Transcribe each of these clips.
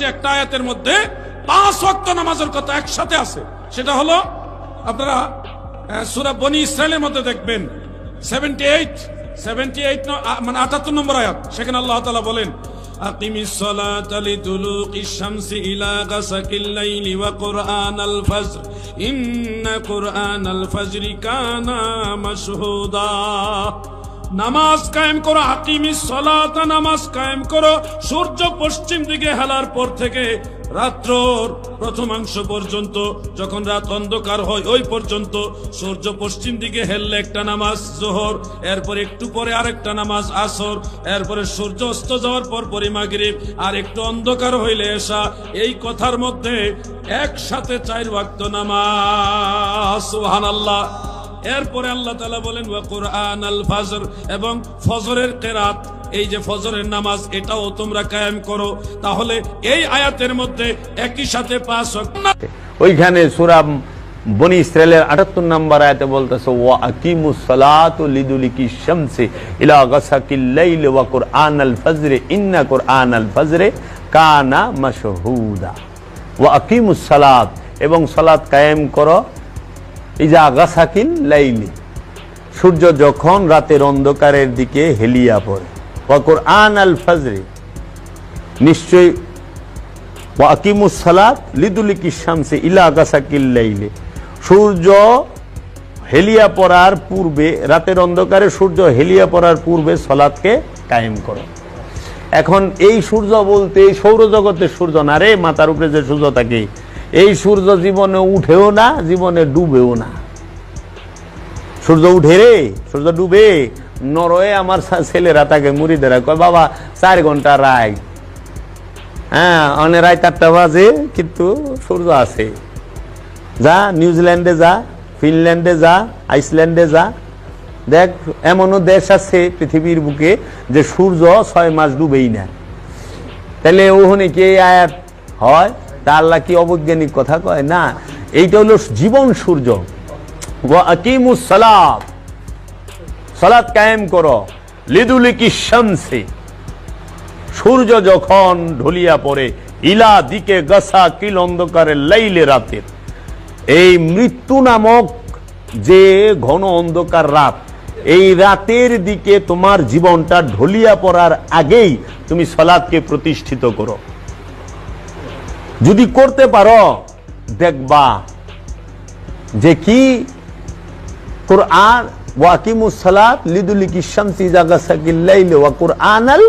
আসছে একটা আয়াতের মধ্যে পাঁচ ওয়াক্ত নামাজের কথা একসাথে আছে সেটা হলো আপনারা সুরা বনি ইসরায়েলের মধ্যে দেখবেন সেভেন্টি এইট সেভেন্টি এইট মানে আটাত্তর নম্বর আয়াত সেখানে আল্লাহ তালা বলেন أقم الصلاة لدلوق الشمس إلى غسق الليل وقرآن الفجر إن قرآن الفجر كان مشهودا নামাজ কায়েম করো, হাকিমি সলাতা নামাজ কায়েম করো। সূর্য পশ্চিম দিকে হেলার পর থেকে রাত্রর প্রথমাংশ পর্যন্ত, যখন রাত অন্ধকার হয় ওই পর্যন্ত সূর্য পশ্চিম দিকে হেললে একটা নামাজ জোহর, এরপর একটু পরে আরেকটা নামাজ আসর, এরপরে সূর্য অস্ত যাওয়ার পর পরে মাগরিব, আর একটু অন্ধকার হইলে এসা এই কথার মধ্যে একসাথে চার ওয়াক্ত নামাজ, সুবহানাল্লাহ। এরপরে আল্লাহ তালা বলেন কোরআন আল ফাজর এবং ফজরের কেরাত, এই যে ফজরের নামাজ, এটাও তোমরা কায়েম করো। তাহলে এই আয়াতের মধ্যে একই সাথে পাঁচ ওইখানে সুরা বনি ইসরায়েলের আটাত্তর নম্বর আয়াতে বলতেছে, ওয়া আকিমুস সালাতু লিদুলিকি শামসি ইলা গাসাকিল লাইল ওয়া কুরআন আল ফজর, ইন্না কুরআন আল ফজর কানা মাশহুদা। ওয়া আকিমুস সালাত, এবং সালাত কায়েম করো ইজা গাসাকিল লাইলি। সূর্য যখন রাতের অন্ধকারের দিকে হেলিয়া পড়ে। ওয়া কুরআন আল ফজর। নিশ্চয়ই। ওয়াকিমুস সালাত লিদুলিকি শামসে ইলা গাসাকিল লাইলে। সূর্য হেলিয়া পড়ার পূর্বে, রাতের অন্ধকারে সূর্য হেলিয়া পড়ার পূর্বে সলাৎকে কায়েম করো। এখন এই সূর্য বলতে সৌরজগতের সূর্য না রে মাথার উপরে যে সূর্য থাকে এই সূর্য জীবনে উঠেও না, জীবনে ডুবেও না। সূর্য উঠে রে, সূর্য ডুবে, নরয়ে আমার ছেলেরা তাকে মুড়িদেরা কয়, বাবা, চার ঘণ্টা রায়। হ্যাঁ অনেক রায় চারটা বাজে, কিন্তু সূর্য আছে। যা, নিউজিল্যান্ডে যা, ফিনল্যান্ডে যা, আইসল্যান্ডে যা। দেখ, এমনও দেশ আছে পৃথিবীর বুকে যে সূর্য ছয় মাস ডুবেই না। তাহলে ওখানে কি আয়াত হয়? তা আল্লাহ কি অবৈজ্ঞানিক কথা কয়? না, এইটা হলো জীবন সূর্য। সালাত। সালাত কায়েম করো। লিদুলিকি শামসি। সূর্য যখন ঢলিয়া পড়ে, ইলা দিকে গসা কিল অন্ধকারে লাইলে রাতের। এই মৃত্যু নামক যে ঘন অন্ধকার রাত, এই রাতের দিকে তোমার জীবনটা ঢলিয়া পড়ার আগেই তুমি সলাদকে প্রতিষ্ঠিত করো। যদি করতে পারো, দেখবা যে কি কোরআন ওয়াকিমুস সালাত লিদুলিকি শামসি জাগাসাকিল লাইলে ওয়া কোরআন আল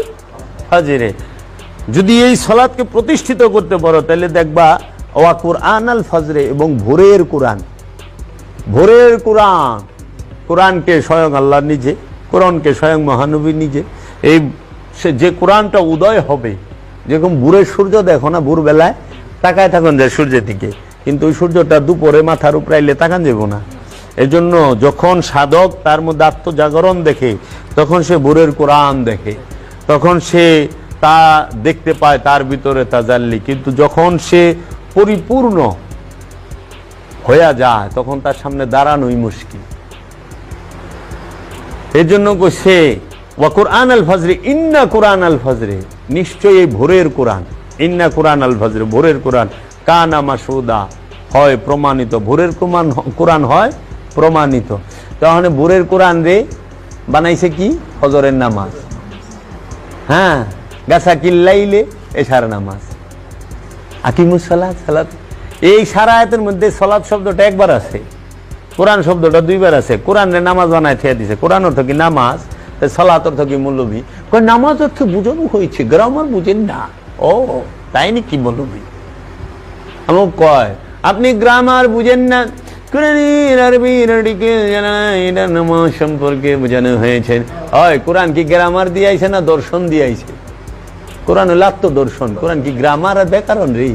ফাজরে। যদি এই সালাতকে প্রতিষ্ঠিত করতে পারো, তাহলে দেখবা ওয়া কোরআন আল ফজরে এবং ভোরের কোরআন। ভোরের কোরআন, কোরআনকে স্বয়ং আল্লাহ নিজে, কোরআনকে স্বয়ং মহানবী নিজে। এই সে যে কোরআনটা উদয় হবে, যেরকম ভোরের সূর্য দেখো না ভোর বেলায় তাকায় থাকুন যায় সূর্যের দিকে। কিন্তু ওই সূর্যটা দুপুরে মাথার উপরে আইলে তাকান যাব না। এজন্য যখন সাধক তার মধ্যে আত্মজাগরণ দেখে, তখন সে ভোরের কোরআন দেখে, তখন সে তা দেখতে পায় তার ভিতরে তা জানলি কিন্তু যখন সে পরিপূর্ণ হয়ে যায়, তখন তার সামনে দাঁড়ানোই মুশকিল। এই জন্য সে ওয়া কোরআন আল ফজরে, ইন্না কোরআন আল ফজরে, নিশ্চয়ই ভোরের কোরআন। ইন্না কোরআন আল ফজরে, ভোরের কোরআন। কানা মাসুদা হয় প্রমাণিত। ভোরের কোরআন কোরআন হয় প্রমাণিত। তাহলে ভোরের কোরআন রে বানাইছে কি? ফজরের নামাজ। হ্যাঁ গাছা কিল্লাইলে এশার নামাজ। আকিমুস সালাত এই সারা আয়াতের মধ্যে সলাৎ শব্দটা একবার আছে। কোরআন শব্দটা দুইবার আছে। কোরআনের নামাজ বানায় থিয়া দিছে। কোরআন অর্থ কি নামাজ? সালাত অর্থ কি কই নামাজ অর্থ বুঝানো হয়েছে, গ্রামার বুঝেন না। ও, তাই নাকি মৌলবী আমার কয়, আপনি গ্রামার বুঝেন না? সম্পর্কে বোঝানো হয়েছে। হয় কোরআন কি গ্রামার দিয়ে আইছে না দর্শন দিয়ে আইছে কোরআন হলো আত্মদর্শন। কোরআন কি গ্রামার আর ব্যাকরণ রে?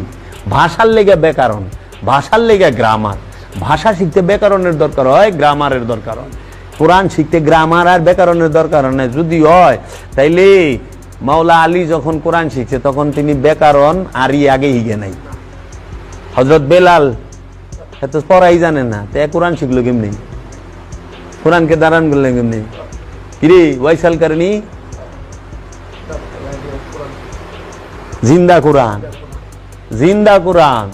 ভাষার লেগে ব্যাকরণ, ভাষার লেগে গ্রামার। ভাষা শিখতে ব্যাকরণের দরকার হয়, গ্রামারের দরকার হয়। কোরআন শিখতে গ্রামার আর ব্যাকরণের দরকার হয় যদি হয়, তাইলে মাওলা আলী যখন কোরআন শিখছে, তখন তিনি ব্যাকরণ আরই আগে হিগে নাই। হজরত বেলাল এত পড়াই জানে না, তো কোরআন শিখলো কেমনি? কোরআনকে দাঁড়ান করলেন কেমনি? কিরে, ওয়াইসাল কারণী? জিন্দা কোরআন। জিন্দা কোরআন।